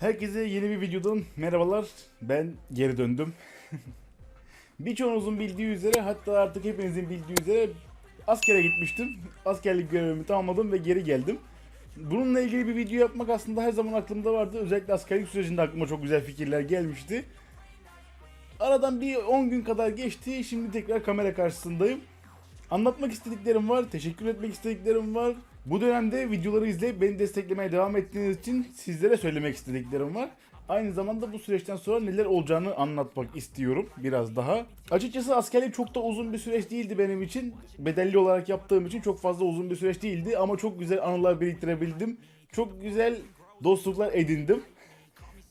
Herkese yeni bir videodan merhabalar. Ben geri döndüm. Birçoğunuzun bildiği üzere hatta artık hepinizin bildiği üzere askere gitmiştim. Askerlik görevimi tamamladım ve geri geldim. Bununla ilgili bir video yapmak aslında her zaman aklımda vardı. Özellikle askerlik sürecinde aklıma çok güzel fikirler gelmişti. Aradan bir 10 gün kadar geçti. Şimdi tekrar kamera karşısındayım. Anlatmak istediklerim var, teşekkür etmek istediklerim var. Bu dönemde videoları izleyip beni desteklemeye devam ettiğiniz için sizlere söylemek istediklerim var. Aynı zamanda bu süreçten sonra neler olacağını anlatmak istiyorum biraz daha. Açıkçası askerlik çok da uzun bir süreç değildi benim için. Bedelli olarak yaptığım için çok fazla uzun bir süreç değildi ama çok güzel anılar biriktirebildim. Çok güzel dostluklar edindim.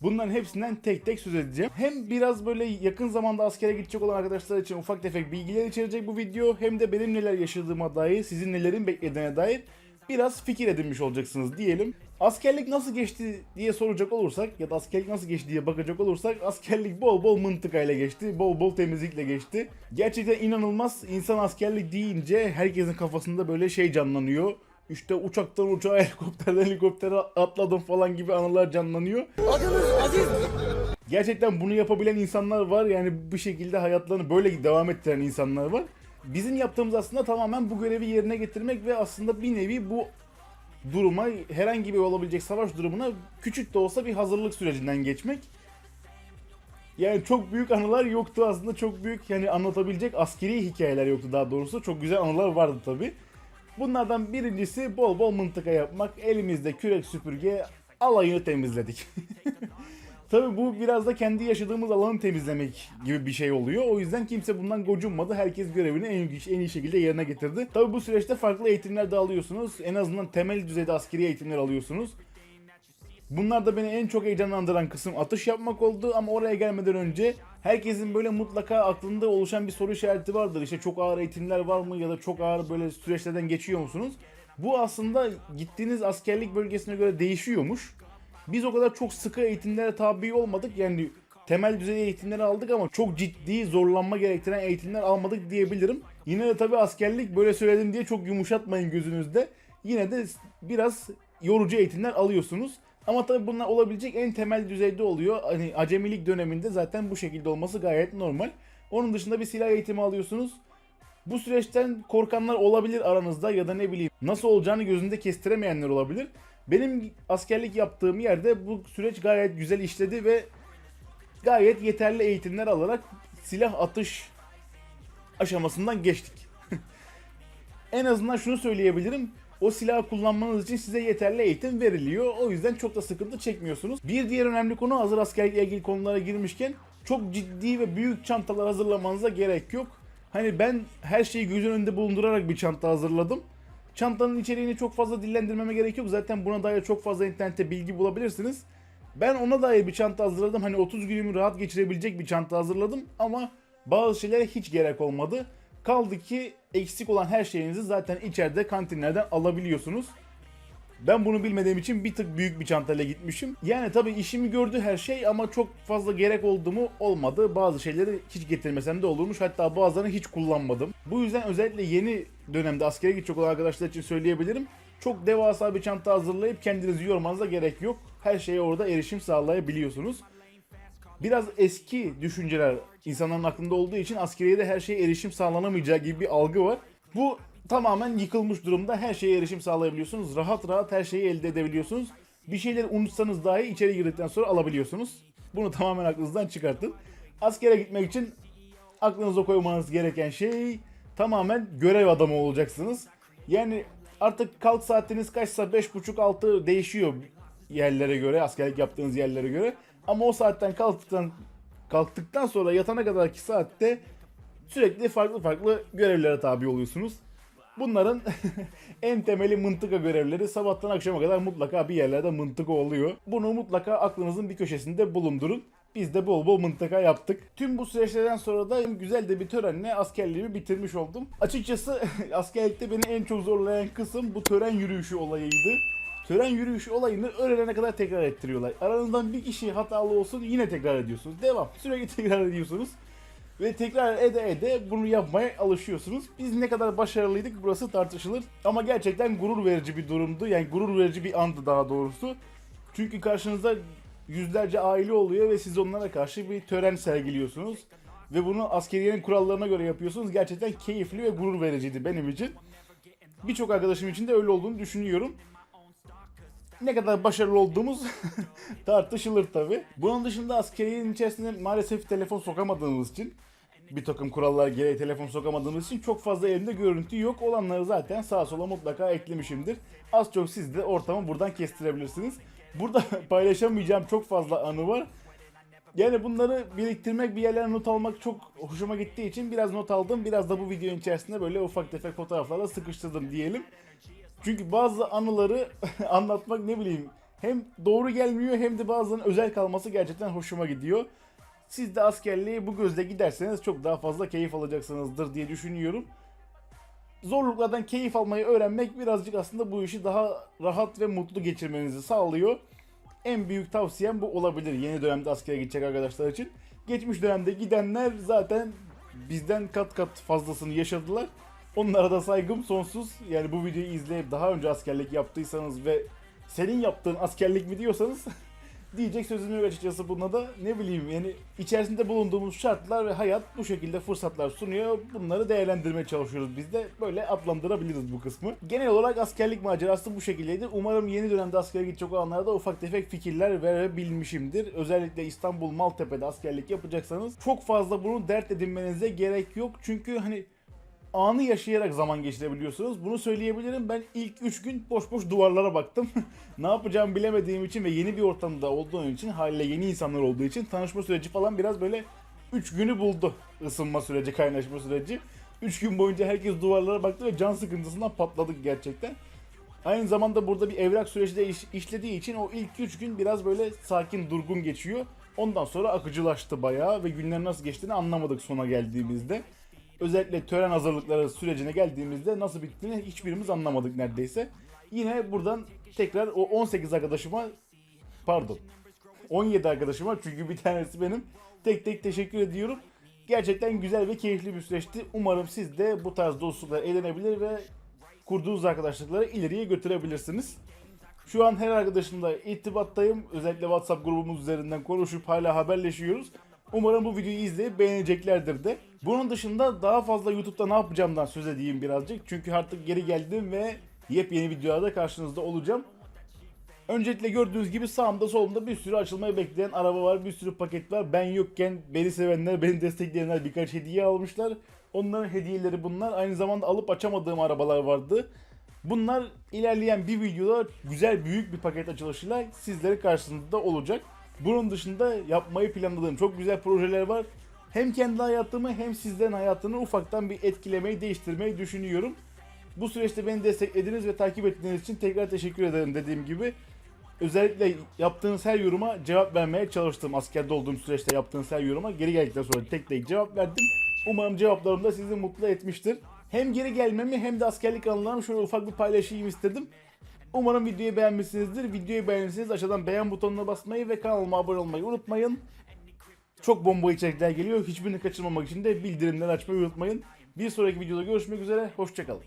Bunların hepsinden tek tek söz edeceğim. Hem biraz böyle yakın zamanda askere gidecek olan arkadaşlar için ufak tefek bilgiler içerecek bu video. Hem de benim neler yaşadığıma dair, sizin nelerin beklediğine dair biraz fikir edinmiş olacaksınız diyelim. Askerlik nasıl geçti diye soracak olursak ya da askerlik nasıl geçti diye bakacak olursak askerlik bol bol mıntıkayla geçti, bol bol temizlikle geçti. Gerçekten inanılmaz insan askerlik deyince herkesin kafasında böyle şey canlanıyor. İşte uçaktan uçağa, helikopterden helikoptere atladım falan gibi anılar canlanıyor. Adınız Aziz. Gerçekten bunu yapabilen insanlar var. Yani bu şekilde hayatlarını böyle devam ettiren insanlar var. Bizim yaptığımız aslında tamamen bu görevi yerine getirmek ve aslında bir nevi bu duruma herhangi bir olabilecek savaş durumuna küçük de olsa bir hazırlık sürecinden geçmek. Yani çok büyük anılar yoktu aslında çok büyük yani anlatabilecek askeri hikayeler yoktu daha doğrusu. Çok güzel anılar vardı tabi. Bunlardan birincisi bol bol mıntıka yapmak. Elimizde kürek süpürge alayını temizledik. Tabii bu biraz da kendi yaşadığımız alanı temizlemek gibi bir şey oluyor. O yüzden kimse bundan gocunmadı. Herkes görevini en iyi, en iyi şekilde yerine getirdi. Tabii bu süreçte farklı eğitimler de alıyorsunuz. En azından temel düzeyde askeri eğitimler alıyorsunuz. Bunlar da beni en çok heyecanlandıran kısım atış yapmak oldu ama oraya gelmeden önce herkesin böyle mutlaka aklında oluşan bir soru işareti vardır. İşte çok ağır eğitimler var mı ya da çok ağır böyle süreçlerden geçiyor musunuz? Bu aslında gittiğiniz askerlik bölgesine göre değişiyormuş. Biz o kadar çok sıkı eğitimlere tabi olmadık. Yani temel düzey eğitimleri aldık ama çok ciddi zorlanma gerektiren eğitimler almadık diyebilirim. Yine de tabi askerlik böyle söyledim diye çok yumuşatmayın gözünüzde. Yine de biraz yorucu eğitimler alıyorsunuz. Ama tabi bunlar olabilecek en temel düzeyde oluyor. Hani acemilik döneminde zaten bu şekilde olması gayet normal. Onun dışında bir silah eğitimi alıyorsunuz. Bu süreçten korkanlar olabilir aranızda ya da ne bileyim nasıl olacağını gözünde kestiremeyenler olabilir. Benim askerlik yaptığım yerde bu süreç gayet güzel işledi ve gayet yeterli eğitimler alarak silah atış aşamasından geçtik. en azından şunu söyleyebilirim. O silahı kullanmanız için size yeterli eğitim veriliyor. O yüzden çok da sıkıntı çekmiyorsunuz. Bir diğer önemli konu hazır askerlikle ilgili konulara girmişken çok ciddi ve büyük çantalar hazırlamanıza gerek yok. Hani ben her şeyi gözün önünde bulundurarak bir çanta hazırladım. Çantanın içeriğini çok fazla dillendirmeme gerek yok. Zaten buna dair çok fazla internette bilgi bulabilirsiniz. Ben ona dair bir çanta hazırladım. Hani 30 günümü rahat geçirebilecek bir çanta hazırladım. Ama bazı şeylere hiç gerek olmadı. Kaldı ki eksik olan her şeyinizi zaten içeride kantinlerden alabiliyorsunuz. Ben bunu bilmediğim için bir tık büyük bir çantayla gitmişim. Yani tabii işimi gördü her şey ama çok fazla gerek oldu mu olmadı. Bazı şeyleri hiç getirmesem de olurmuş. Hatta bazılarını hiç kullanmadım. Bu yüzden özellikle yeni dönemde askere gidecek olan arkadaşlar için söyleyebilirim. Çok devasa bir çanta hazırlayıp kendinizi yormanıza gerek yok. Her şeye orada erişim sağlayabiliyorsunuz. Biraz eski düşünceler insanların aklında olduğu için askeriyede her şeye erişim sağlanamayacağı gibi bir algı var. Bu tamamen yıkılmış durumda. Her şeye erişim sağlayabiliyorsunuz. Rahat rahat her şeyi elde edebiliyorsunuz. Bir şeyleri unutsanız dahi içeri girdikten sonra alabiliyorsunuz. Bunu tamamen aklınızdan çıkartın. Askere gitmek için aklınıza koymanız gereken şey tamamen görev adamı olacaksınız. Yani artık kalk saatiniz kaçsa 5.30-6 değişiyor yerlere göre, askerlik yaptığınız yerlere göre. Ama o saatten kalktıktan kalktıktan sonra yatana kadarki saatte sürekli farklı farklı görevlere tabi oluyorsunuz. Bunların en temeli mıntıka görevleri. Sabahtan akşama kadar mutlaka bir yerlerde mıntıka oluyor. Bunu mutlaka aklınızın bir köşesinde bulundurun. Biz de bol bol mıntıka yaptık. Tüm bu süreçlerden sonra da güzel de bir törenle askerliğimi bitirmiş oldum. Açıkçası askerlikte beni en çok zorlayan kısım bu tören yürüyüşü olayıydı. Tören yürüyüşü olayını öğrenene kadar tekrar ettiriyorlar. Aranızdan bir kişi hatalı olsun yine tekrar ediyorsunuz. Devam. Sürekli tekrar ediyorsunuz. Ve tekrar ede ede bunu yapmaya alışıyorsunuz. Biz ne kadar başarılıydık burası tartışılır. Ama gerçekten gurur verici bir durumdu. Yani gurur verici bir andı daha doğrusu. Çünkü karşınızda yüzlerce aile oluyor ve siz onlara karşı bir tören sergiliyorsunuz. Ve bunu askeriyenin kurallarına göre yapıyorsunuz. Gerçekten keyifli ve gurur vericiydi benim için. Birçok arkadaşım için de öyle olduğunu düşünüyorum. Ne kadar başarılı olduğumuz tartışılır tabi. Bunun dışında askeriyenin içerisine maalesef telefon sokamadığımız için bir takım kurallar gereği telefon sokamadığımız için çok fazla elimde görüntü yok. Olanları zaten sağa sola mutlaka eklemişimdir. Az çok siz de ortamı buradan kestirebilirsiniz. Burada paylaşamayacağım çok fazla anı var. Yani bunları biriktirmek, bir yerlere not almak çok hoşuma gittiği için biraz not aldım. Biraz da bu videonun içerisinde böyle ufak tefek fotoğraflarla sıkıştırdım diyelim. Çünkü bazı anıları anlatmak ne bileyim hem doğru gelmiyor hem de bazılarının özel kalması gerçekten hoşuma gidiyor. Siz de askerliğe bu gözle giderseniz çok daha fazla keyif alacaksınızdır diye düşünüyorum. Zorluklardan keyif almayı öğrenmek birazcık aslında bu işi daha rahat ve mutlu geçirmenizi sağlıyor. En büyük tavsiyem bu olabilir yeni dönemde askere gidecek arkadaşlar için. Geçmiş dönemde gidenler zaten bizden kat kat fazlasını yaşadılar. Onlara da saygım sonsuz. Yani bu videoyu izleyip daha önce askerlik yaptıysanız ve senin yaptığın askerlik mi diyorsanız diyecek sözüm yok açıkçası buna da ne bileyim yani içerisinde bulunduğumuz şartlar ve hayat bu şekilde fırsatlar sunuyor. Bunları değerlendirmeye çalışıyoruz biz de böyle adlandırabiliriz bu kısmı. Genel olarak askerlik macerası bu şekildeydi. Umarım yeni dönemde askere gidecek olanlara da ufak tefek fikirler verebilmişimdir. Özellikle İstanbul Maltepe'de askerlik yapacaksanız çok fazla bunu dert edinmenize gerek yok. Çünkü hani anı yaşayarak zaman geçirebiliyorsunuz. Bunu söyleyebilirim. Ben ilk 3 gün boş boş duvarlara baktım. ne yapacağımı bilemediğim için ve yeni bir ortamda olduğum için haliyle yeni insanlar olduğu için tanışma süreci falan biraz böyle 3 günü buldu. Isınma süreci, kaynaşma süreci. 3 gün boyunca herkes duvarlara baktı ve can sıkıntısından patladık gerçekten. Aynı zamanda burada bir evrak süreci de iş- işlediği için o ilk 3 gün biraz böyle sakin, durgun geçiyor. Ondan sonra akıcılaştı bayağı ve günler nasıl geçtiğini anlamadık sona geldiğimizde. Özellikle tören hazırlıkları sürecine geldiğimizde nasıl bittiğini hiçbirimiz anlamadık neredeyse. Yine buradan tekrar o 18 arkadaşıma pardon 17 arkadaşıma çünkü bir tanesi benim tek tek teşekkür ediyorum. Gerçekten güzel ve keyifli bir süreçti. Umarım siz de bu tarz dostluklar edinebilir ve kurduğunuz arkadaşlıkları ileriye götürebilirsiniz. Şu an her arkadaşımla irtibattayım. Özellikle WhatsApp grubumuz üzerinden konuşup hala haberleşiyoruz. Umarım bu videoyu izleyip beğeneceklerdir de. Bunun dışında daha fazla YouTube'da ne yapacağımdan söz edeyim birazcık. Çünkü artık geri geldim ve yepyeni videolarda karşınızda olacağım. Öncelikle gördüğünüz gibi sağımda solumda bir sürü açılmayı bekleyen araba var, bir sürü paket var. Ben yokken beni sevenler, beni destekleyenler birkaç hediye almışlar. Onların hediyeleri bunlar. Aynı zamanda alıp açamadığım arabalar vardı. Bunlar ilerleyen bir videoda güzel büyük bir paket açılışıyla sizlerin karşınızda olacak. Bunun dışında yapmayı planladığım çok güzel projeler var. Hem kendi hayatımı hem sizlerin hayatını ufaktan bir etkilemeyi, değiştirmeyi düşünüyorum. Bu süreçte beni desteklediniz ve takip ettiğiniz için tekrar teşekkür ederim dediğim gibi. Özellikle yaptığınız her yoruma cevap vermeye çalıştım. Askerde olduğum süreçte yaptığınız her yoruma geri geldikten sonra tek tek cevap verdim. Umarım cevaplarım da sizi mutlu etmiştir. Hem geri gelmemi hem de askerlik anılarımı şöyle ufak bir paylaşayım istedim. Umarım videoyu beğenmişsinizdir. Videoyu beğendiyseniz aşağıdan beğen butonuna basmayı ve kanalıma abone olmayı unutmayın. Çok bomba içerikler geliyor. Hiçbirini kaçırmamak için de bildirimleri açmayı unutmayın. Bir sonraki videoda görüşmek üzere. Hoşçakalın.